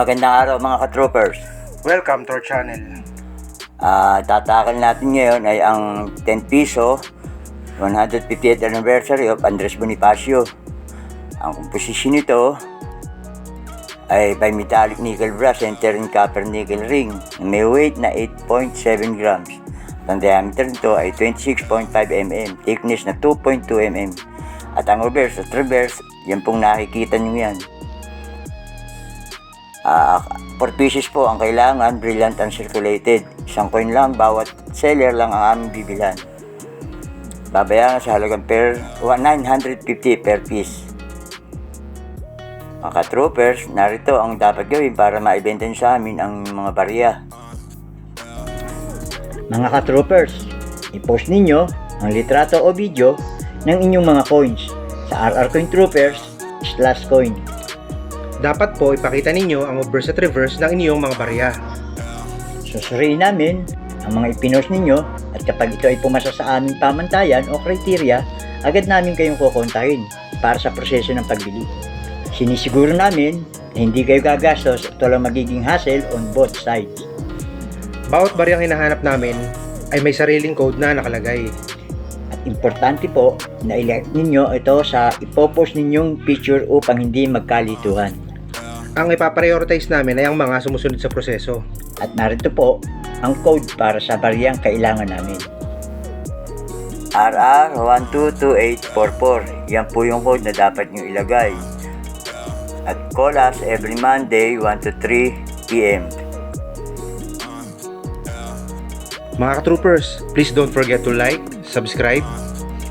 Magandang araw mga ka-troopers. Welcome to our channel. Ah, tatakal natin ngayon ay ang 10 piso 150th anniversary of Andres Bonifacio. Ang komposisyon nito ay by metallic nickel brass in copper nickel ring na may weight na 8.7 grams. Ang diameter nito ay 26.5 mm, thickness na 2.2 mm. At ang reverse at reverse, yan pong nakikita nyo yan. Ah, 4 pieces po ang kailangan, brilliant and circulated. Isang coin lang, bawat seller lang ang aming bibilhan. Babayaran sa halagang per 950 per piece. Mga troopers, narito ang dapat gawin para maibenta sa amin ang mga barya. Mga ka-troopers, i-post ninyo ang litrato o video ng inyong mga coins sa RR Coin Troopers slash coin. Dapat po ipakita ninyo ang obverse at reverse ng inyong mga barya. Susuriin namin ang mga ipinost ninyo at kapag ito ay pumasa sa aming pamantayan o kriteriya, agad namin kayong kukontahin para sa proseso ng pagbili. Sinisiguro namin na hindi kayo gagastos at walang magiging hassle on both sides. Bawat baryang hinahanap namin ay may sariling code na nakalagay. At importante po na ilike ninyo ito sa ipopost ninyong picture upang hindi magkalituhan. Ang ipaprioritize namin ay ang mga sumusunod sa proseso. At narito po ang code para sa bariyang kailangan namin. RR122844. Yan po yung code na dapat nyo ilagay. At call us every Monday 1 to 3 p.m. Mga ka-troopers, please don't forget to like, subscribe,